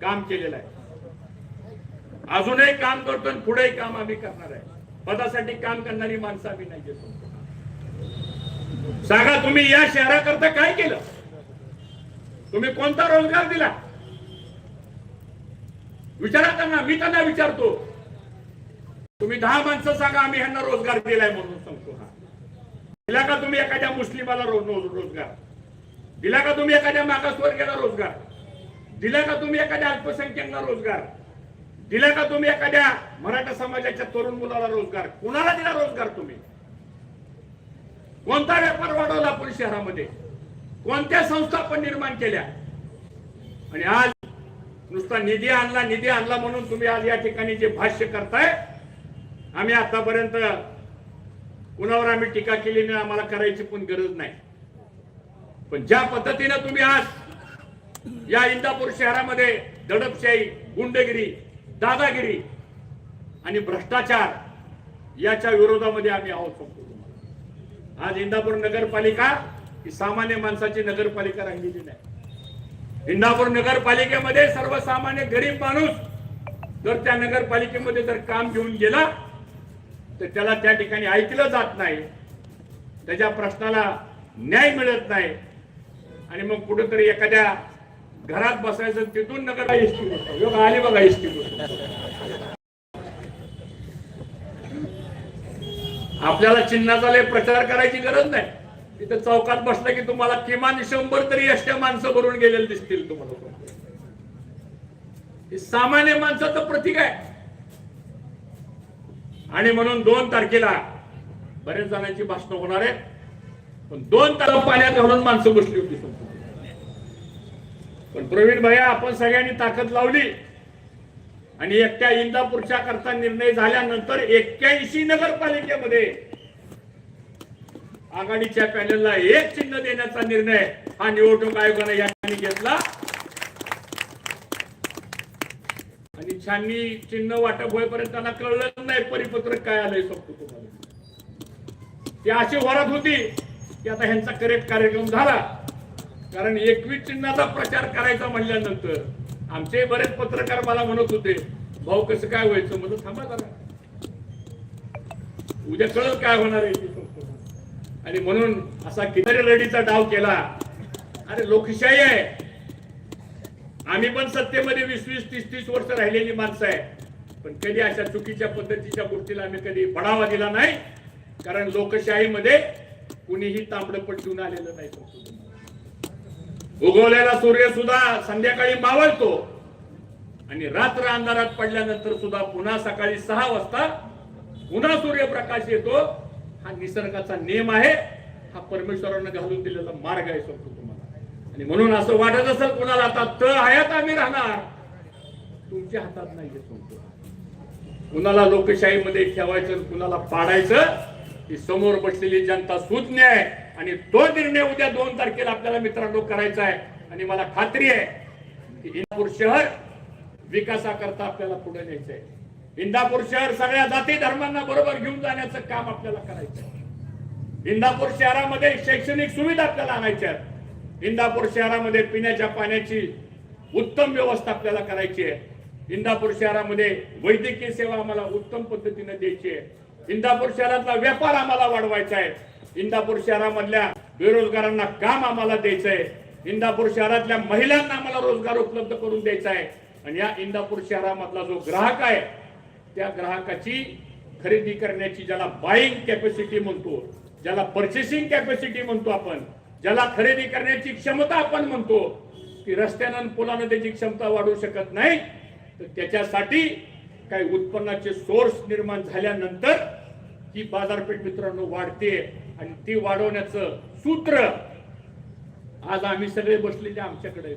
काम केलेलं आहे. अजूनही काम करतो आणि पुढेही काम आम्ही करणार आहे. पदासाठी काम करणारी माणसं आम्ही नाही घेतो सांगा तुम्ही या शहराकरता काय केलं? तुम्ही कोणता रोजगार दिला? विचारा त्यांना मी त्यांना विचारतो. तुम्ही दहा माणसं सांगा आम्ही ह्यांना रोजगार दिलाय म्हणून सांगतो हा. दिला का तुम्ही एखाद्या मुस्लिमाला रोज रोज- रोजगार? दिला का तुम्ही एखाद्या मागासवर्गीयाला रोजगार? दिला का तुम्ही एखाद्या अल्पसंख्यांना रोजगार? दिला का तुम्ही एखाद्या मराठा समाजाच्या तरुण मुलाला रोजगार? कुणाला दिला रोजगार तुम्ही? कोणता व्यापार वाढवला आपण शहरामध्ये? कोणत्या संस्था आपण निर्माण केल्या? आणि आज नुसता निधी आणला निधी आणला म्हणून तुम्ही आज या ठिकाणी जे भाष्य करताय आम्ही आतापर्यंत कुणावर आम्ही टीका केली नाही आम्हाला करायची पण गरज नाही. पण ज्या पद्धतीनं तुम्ही आज या इंदापूर शहरामध्ये दडपशाही गुंडगिरी दादागिरी आणि भ्रष्टाचार याच्या विरोधामध्ये आम्ही आहोत सांगतो आज इंदापूर नगरपालिका ही सामान्य माणसाची नगरपालिका राहिलेली नाही. इंदापूर नगरपालिकेमध्ये सर्वसामान्य गरीब माणूस जर त्या नगरपालिकेमध्ये जर काम घेऊन गेला तर त्याला त्या ठिकाणी ऐकलं जात नाही. त्याच्या प्रश्नाला न्याय मिळत नाही. आणि मग कुठेतरी एखाद्या घरात बसायचं तिथून नका एसटी योग आली बघा एसटी आपल्याला चिन्हाचा लय प्रचार करायची गरज नाही. तिथे चौकात बसलं की तुम्हाला किमान शंभर तरी अशा माणसं भरून गेलेले दिसतील तुम्हाला. सामान्य माणसाचं प्रतीक आहे. आणि म्हणून दोन तारखेला बरेच जणांची भाषणं होणार आहेत. पण दोन तारखेला पाण्यात घालून माणसं बसली होती. पण प्रवीण भैया आपण सगळ्यांनी ताकद लावली. आणि एकट्या इंदापूरच्या करता निर्णय झाल्यानंतर एक्क्याऐंशी नगरपालिकेमध्ये आघाडीच्या पॅनलला एक चिन्ह देण्याचा निर्णय हा निवडणूक आयोगाने या ठिकाणी घेतला. आणि छाननी चिन्ह वाटप होईपर्यंत त्यांना कळलं नाही परिपत्रक काय आलंय सांगतो तुम्हाला. ती अशी वरत होती की आता ह्यांचा करेक्ट कार्यक्रम झाला. कारण एकवीस चिन्हाचा प्रचार करायचा म्हणल्यानंतर आमचे बरेच पत्रकार मला म्हणत होते भाऊ कसं काय व्हायचं? म्हणून थांबा जरा. उद्या कळत काय होणार आहे आणि म्हणून असा कितीतरी रडीचा डाव केला. अरे लोकशाही आहे. आम्ही पण सत्तेमध्ये वीस वीस तीस तीस वर्ष राहिलेली माणसं आहे. पण कधी अशा चुकीच्या पद्धतीच्या गोष्टीला आम्ही कधी बढावा दिला नाही. कारण लोकशाहीमध्ये कुणीही तांबडं घेऊन आलेलं नाही. उगवलेला सूर्य सुद्धा संध्याकाळी मावळतो. आणि रात्र अंधारात पडल्यानंतर सुद्धा पुन्हा सकाळी सहा वाजता पुन्हा सूर्यप्रकाश येतो. हा निसर्गाचा नियम आहे. हा परमेश्वरानं घालून दिलेला मार्ग आहे सांगतो तुम्हाला. आणि म्हणून असं वाटत असेल कुणाला आता तळ हयात आम्ही राहणार? तुमच्या हातात नाही सांगतो कुणाला लोकशाहीमध्ये ठेवायचं कुणाला पाडायचं ही समोर बसलेली जनता सुज्ञ आहे. आणि तो निर्णय उद्या दोन तारखेला आपल्याला मित्रांनो करायचा आहे. आणि मला खात्री आहे की इंदापूर शहर विकासाकरता आपल्याला पुढे न्यायचं आहे. इंदापूर शहर सगळ्या जाती धर्मांना बरोबर घेऊन जाण्याचं काम आपल्याला करायचं आहे. इंदापूर शहरामध्ये शैक्षणिक सुविधा आपल्याला आणायच्या आहेत. इंदापूर शहरामध्ये पिण्याच्या पाण्याची उत्तम व्यवस्था आपल्याला करायची आहे. इंदापूर शहरामध्ये वैद्यकीय सेवा आम्हाला उत्तम पद्धतीने द्यायची आहे. इंदापूर शहरातला व्यापार आम्हाला वाढवायचा आहे. इंदापूर शहरामधल्या बेरोजगारांना काम आम्हाला द्यायचं आहे इंदापूर शहरातल्या महिलांना आम्हाला रोजगार उपलब्ध करून द्यायचा आहे आणि या इंदापूर शहरामधला जो ग्राहक आहे त्या ग्राहकाची खरेदी करण्याची ज्याला बाईंग कॅपॅसिटी म्हणतो ज्याला पर्चेसिंग कॅपॅसिटी म्हणतो आपण ज्याला खरेदी करण्याची क्षमता आपण म्हणतो की रस्त्यानं आणि पुलानं त्याची क्षमता वाढवू शकत नाही. तर त्याच्यासाठी काही उत्पन्नाचे सोर्स निर्माण झाल्यानंतर ही बाजारपेठ मित्रांनो वाढते. आणि ती वाढवण्याचं सूत्र आज आम्ही सगळे बसलेले आमच्याकडे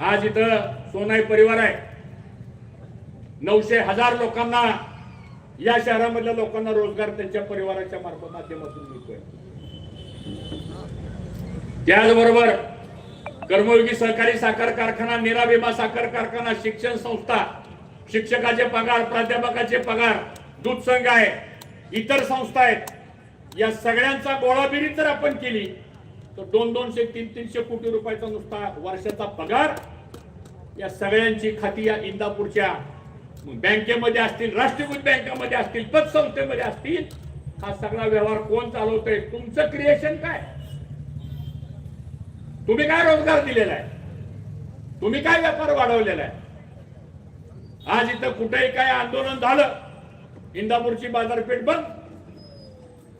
आज इथं सोनाई परिवार आहे. नऊशे हजार लोकांना या शहरामधल्या लोकांना रोजगार त्यांच्या परिवाराच्या मार्फत माध्यमातून मिळतोय. त्याचबरोबर कर्मयोगी सहकारी साखर कारखाना निरा विमा साखर कारखाना शिक्षण संस्था शिक्षकाचे पगार प्राध्यापकाचे पगार दूध संघ आहे इतर संस्था आहेत. या सगळ्यांचा गोळाबिरी जर आपण केली. तर दोन दोनशे तीन तीनशे कोटी रुपयाचा नुसता वर्षाचा पगार या सगळ्यांची खाती या इंदापूरच्या बँकेमध्ये असतील राष्ट्रीयकृत बँकेमध्ये असतील पतसंस्थेमध्ये असतील हा सगळा व्यवहार कोण चालवतोय? तुमचं क्रिएशन काय? तुम्ही काय रोजगार दिलेला आहे? तुम्ही काय व्यापार वाढवलेला आहे? आज इथं कुठेही काय आंदोलन झालं इंदापूरची बाजारपेठ बंद.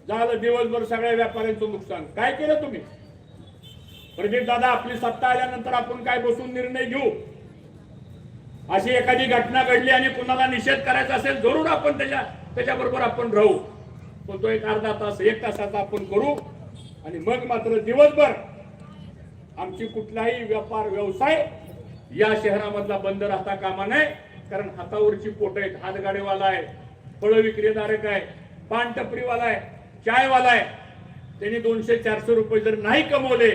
झालं दिवसभर सगळ्या व्यापाऱ्यांचं नुकसान. काय केलं तुम्ही? प्रदीप दादा आपली सत्ता आल्यानंतर आपण काय बसून निर्णय घेऊ? अशी एखादी घटना घडली आणि कुणाला निषेध करायचा असेल जरूर आपण त्याच्या त्याच्याबरोबर आपण राहू. पण तो एक अर्धा तास एक तासाचा आपण करू. आणि मग मात्र दिवसभर आमची कुठलाही व्यापार व्यवसाय या शहरामधला बंद राहता कामा नये. कारण हातावरची पोट आहेत. हातगाडेवाला आहे. फळ विक्रेतारक आहे. पान टपरीवाला आहे. चायवाला आहे. त्यांनी दोनशे चारशे रुपये जर नाही कमवले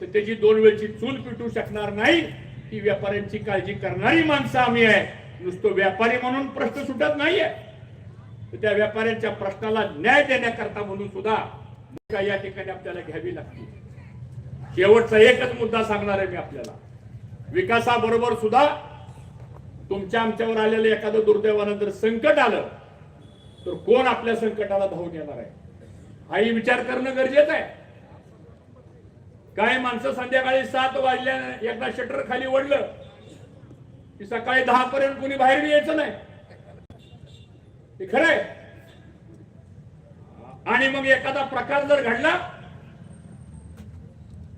तर त्याची दोन वेळची चूल पिटू शकणार नाही. ही व्यापाऱ्यांची काळजी करणारी माणसं आम्ही आहे. नुसतं व्यापारी म्हणून प्रश्न सुटत नाहीये. तर त्या व्यापाऱ्यांच्या प्रश्नाला न्याय देण्याकरता म्हणून सुद्धा भूमिका या ठिकाणी आपल्याला घ्यावी लागते. शेवटचा एकच मुद्दा सांगणार आहे मी आपल्याला. विकासाबरोबर सुद्धा तुमच्या आमच्यावर आलेलं एखादं दुर्दैवानं जर संकट आलं तर कोण आपल्या संकटाला धावून येणार आहे? हाही विचार करणं गरजेचं आहे. काय माणसं संध्याकाळी सात वाजल्या एकदा शटर खाली ओढलं की सकाळी दहा पर्यंत कुणी बाहेर यायचं नाही. ते खरंय. आणि मग एखादा प्रकार जर घडला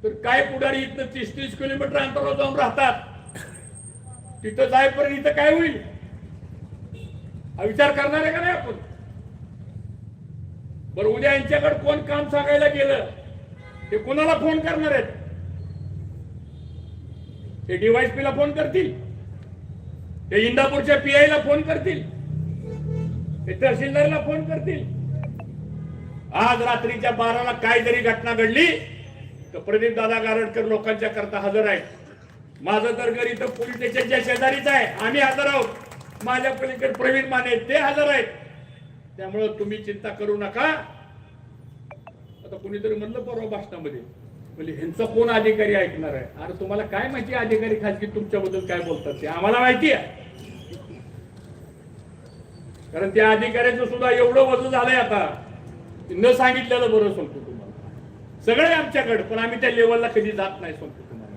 तर काय पुढारी इथं तीस तीस किलोमीटर अंतरावर जाऊन राहतात? तिथं जायपर्यंत इथं काय होईल? हा विचार करणार आहे का नाही आपण? बरं उद्या यांच्याकडे कोण काम सांगायला गेलं? ते कोणाला फोन करणार आहेत? ते डीवायसपीला फोन करतील? ते इंदापूरच्या पीआय ला फोन करतील? ते तहसीलदारला फोन करतील? आज रात्रीच्या बाराला काय जरी घटना घडली तर प्रदीप दादा गारडकर लोकांच्या करता हजर आहेत. माझं तर घरी तर पोलीस स्टेशनच्या शेजारीच आहे. आम्ही हजर आहोत. माझ्या पलीकडे प्रवीण माने ते हजर आहेत. त्यामुळं तुम्ही चिंता करू नका. आता कुणीतरी म्हणलं परवा भाषणामध्ये म्हणजे ह्यांचा कोण अधिकारी ऐकणार आहे? अरे तुम्हाला काय माहिती अधिकारी खासगी तुमच्याबद्दल काय बोलतात? ते आम्हाला माहिती आहे. कारण त्या अधिकाऱ्याचं सुद्धा एवढं वजन झालंय आता. न सांगितलेलं बरं सांगतो तुम्हाला. सगळे आमच्याकडे पण आम्ही त्या लेवलला कधी जात नाही सांगतो तुम्हाला.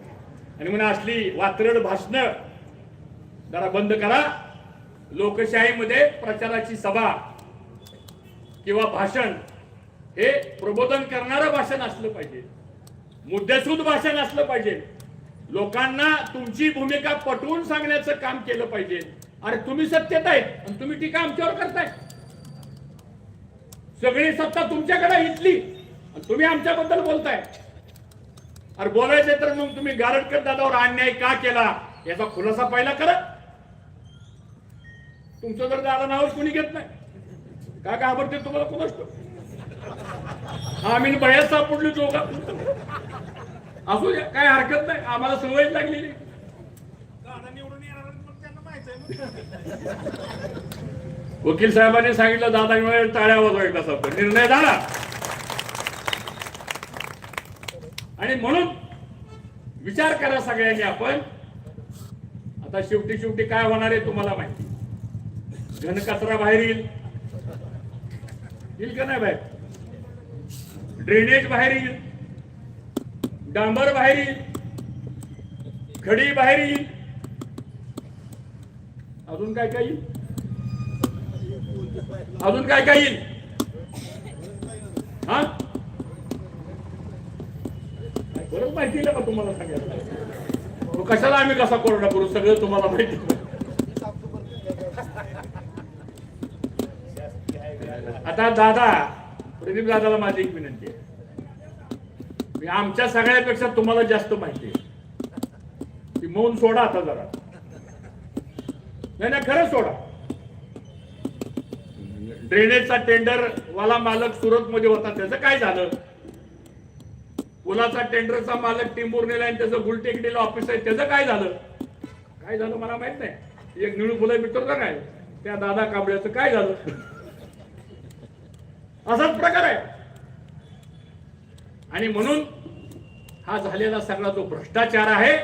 आणि म्हणून असली वात्रड भाषणं जरा बंद करा. लोकशाहीमध्ये प्रचाराची सभा किंवा भाषण हे प्रबोधन करणारं भाषण असलं पाहिजे. मुद्देसूद भाषण असलं पाहिजे. लोकांना तुमची भूमिका पटवून सांगण्याचं काम केलं पाहिजे. अरे तुम्ही सत्तेत आहेत आणि तुम्ही टीका आमच्यावर करताय. सगळी सत्ता तुमच्याकडे इथली आणि तुम्ही आमच्याबद्दल बोलताय. अरे बोलायचे तर मग तुम्ही गारटकर दादावर अन्याय का केला? याचा खुलासा पहिला करा तुमचं जर दादा नावच कोणी घेत नाही. का घाबरते तुम्हाला कोण असतो? आम्ही बयाच सापडलो जोगा असू द्या काय हरकत नाही. आम्हाला सवय लागलेली. आहे वकील साहेबांनी सांगितलं दादा मिळेल टाळ्या वाजवायचा कसा निर्णय झाला. आणि म्हणून विचार करा सगळ्यांनी आपण. आता शेवटी शेवटी काय होणार आहे तुम्हाला माहिती. घनकचरा बाहेर येईल. येईल का नाही बाहेर ड्रेनेज बाहेर येईल. डांबर बाहेर येईल. खडी बाहेर येईल. अजून काय काय येईल? अजून काय काय येईल? हा? बरंच माहिती का तुम्हाला सांगायला? कशाला आम्ही कसा कोरडा करू? सगळं तुम्हाला माहिती आता दादा प्रदीप दादाला माझी एक विनंती आहे. मी आमच्या सगळ्यापेक्षा तुम्हाला जास्त माहिती आहे. ती मौन सोडा आता जरा. नाही नाही खरं सोडा. ड्रेनेजचा टेंडर वाला मालक सुरत मध्ये होता. त्याचं काय झालं? पुलाचा टेंडरचा मालक टिंबुर्नेला आणि त्याचं गुलटेकडीला ऑफिस आहे. त्याचं काय झालं? काय झालं मला माहीत नाही. एक निळू फुलं मिळतो का काय त्या दादा कांबळ्याचं काय झालं? असाच प्रकार आहे. आणि म्हणून हा झालेला सगळा जो भ्रष्टाचार आहे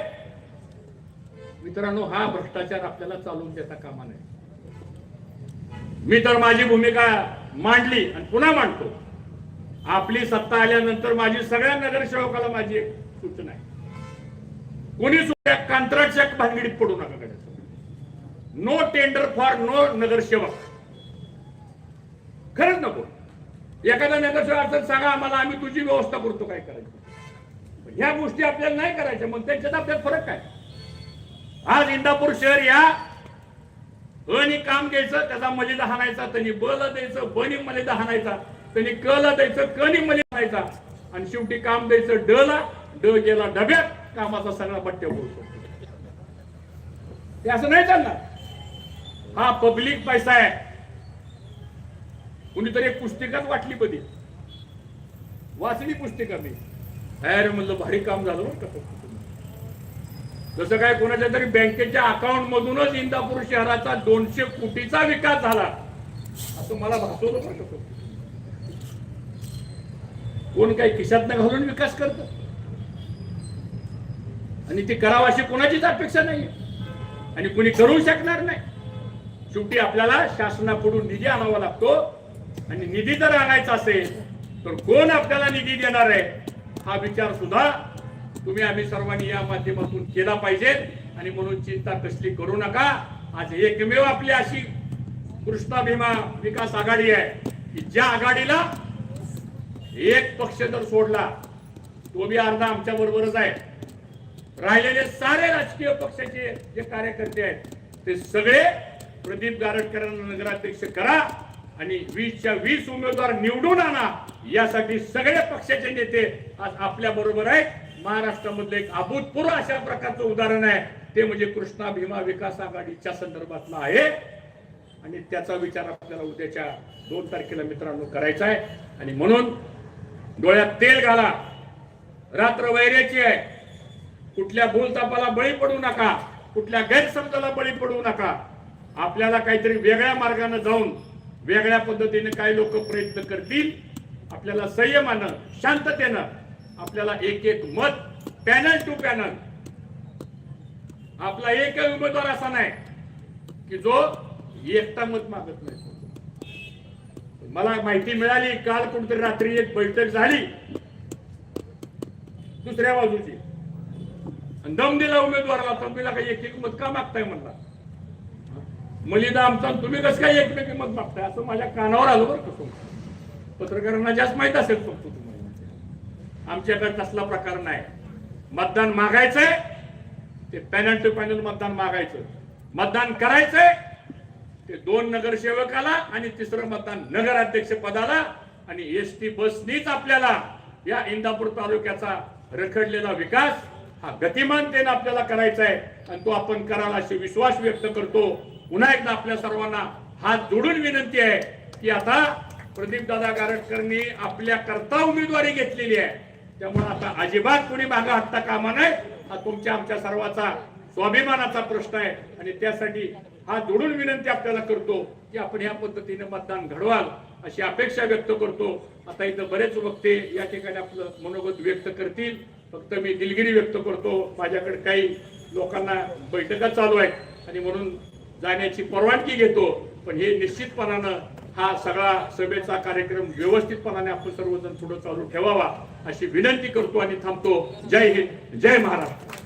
मित्रांनो हा भ्रष्टाचार आपल्याला चालवून देता कामा नये. मी तर माझी भूमिका मांडली आणि पुन्हा मांडतो. आपली सत्ता आल्यानंतर माझी सगळ्या नगरसेवकाला माझी एक सूचना आहे. कोणी सुद्धा कंत्राटच्या भानगडीत पडू नका कडे नो टेंडर फॉर नो नगरसेवक. खरंच नको. एखादा नगरसेवक अडचण सांगा आम्हाला आम्ही तुझी व्यवस्था करतो काय करायचं? ह्या गोष्टी आपल्याला नाही करायच्या मग त्यांच्यात आपल्याला फरक काय? आज इंदापूर शहर या अनी काम घ्यायचं त्याचा मलिदा हाणायचा त्यांनी बल द्यायचं बनी मलिदा हाणायचा त्यांनी कला द्यायचं कनी मलिदा हाणायचा आणि शेवटी काम द्यायचं ड ला ड गेला डब्यात कामाचा सगळा पट्ट्या बोलतो ते असं नाही चालणार. हा पब्लिक पैसा आहे. कुणीतरी एक पुस्तिकाच वाटली कधी वाचली पुस्तिका मी. अरे म्हणलं भारी काम झालं बरं का जसं काय कोणाच्या तरी बँकेच्या अकाउंट मधूनच इंदापूर शहराचा दोनशे कोटीचा विकास झाला. असं मला भासवलं बरं का कोण काही खिशात घालून विकास करत? आणि ती करावं अशी कोणाचीच अपेक्षा नाही आणि कुणी करू शकणार नाही. शेवटी आपल्याला शासनाकडून निधी आणावा लागतो. आणि निधी जर आणायचा असेल तर कोण आपल्याला निधी देणार आहे? हा विचार सुद्धा तुम्ही आम्ही सर्वांनी या माध्यमातून केला पाहिजे. आणि म्हणून चिंता कसली करू नका. आज एकमेव आपली अशी कृष्णा भीमा विकास आघाडी आहे की ज्या आघाडीला एक पक्ष जर सोडला तो बी अर्धा आमच्या बरोबरच आहे. राहिलेले सारे राजकीय पक्षाचे जे कार्यकर्ते आहेत ते सगळे प्रदीप गारटकरांना नगराध्यक्ष करा. आणि वीसच्या वीस उमेदवार निवडून आणा यासाठी सगळ्या पक्षाचे नेते आज आपल्या बरोबर आहेत. महाराष्ट्रामधलं एक अभूतपूर्व अशा प्रकारचं उदाहरण आहे. ते म्हणजे कृष्णा भीमा विकास आघाडीच्या संदर्भातलं आहे. आणि त्याचा विचार आपल्याला उद्याच्या दोन तारखेला मित्रांनो करायचा आहे. आणि म्हणून डोळ्यात तेल घाला. रात्र वैऱ्याची आहे. कुठल्या भूलतापाला बळी पडू नका. कुठल्या गैरसमजाला बळी पडू नका. आपल्याला काहीतरी वेगळ्या मार्गाने जाऊन वेगळ्या पद्धतीने काही लोक प्रयत्न करतील. आपल्याला संयमानं शांततेनं आपल्याला एक एक मत पॅनल टू पॅनल आपला एक उमेदवार असा नाही की जो एकटा मत मागत नाही. मला माहिती मिळाली काल कुठेतरी रात्री एक बैठक झाली. दुसऱ्या बाजूची. आणि दम दिला उमेदवाराला तर तुम्ही काही एक एक मत का मागताय म्हणला? मलिदा आमचा तुम्ही कसं काय एकमेक मत मागताय? असं माझ्या कानावर आलं बरं कसं पत्रकारांना जास्त माहीत असेल फक्त तुम्हाला. आमच्याकडे तसला प्रकार नाही. मतदान मागायचंय ते पॅनल टू पॅनल मतदान मागायचं. मतदान करायचंय ते दोन नगरसेवकाला आणि तिसरं मतदान नगराध्यक्ष पदाला आणि एस टी बसनीच आपल्याला या इंदापूर तालुक्याचा रखडलेला विकास हा गतिमानतेने आपल्याला करायचा आहे आणि तो आपण कराल असे विश्वास व्यक्त करतो. पुन्हा एकदा आपल्या सर्वांना हात जोडून विनंती आहे की आता प्रदीप दादा गारटकरनी आपल्या करता उमेदवारी घेतलेली आहे. त्यामुळे आता अजिबात कोणी मागा हत्ता कामा नये हा तुमच्या आमच्या सर्वाचा स्वाभिमानाचा प्रश्न आहे. आणि त्यासाठी हा जोडून विनंती आपल्याला करतो की आपण ह्या पद्धतीने मतदान घडवाल अशी अपेक्षा व्यक्त करतो. आता इथं बरेच वक्ते या ठिकाणी आपलं मनोगत व्यक्त करतील. फक्त मी दिलगिरी व्यक्त करतो. माझ्याकडे काही लोकांना बैठका चालू आहेत. आणि म्हणून जाण्याची परवानगी घेतो. पण हे निश्चितपणानं हा सगळा सभेचा कार्यक्रम व्यवस्थितपणाने आपण सर्वजण पुढे चालू ठेवावा अशी विनंती करतो आणि थांबतो. जय हिंद. जय महाराष्ट्र.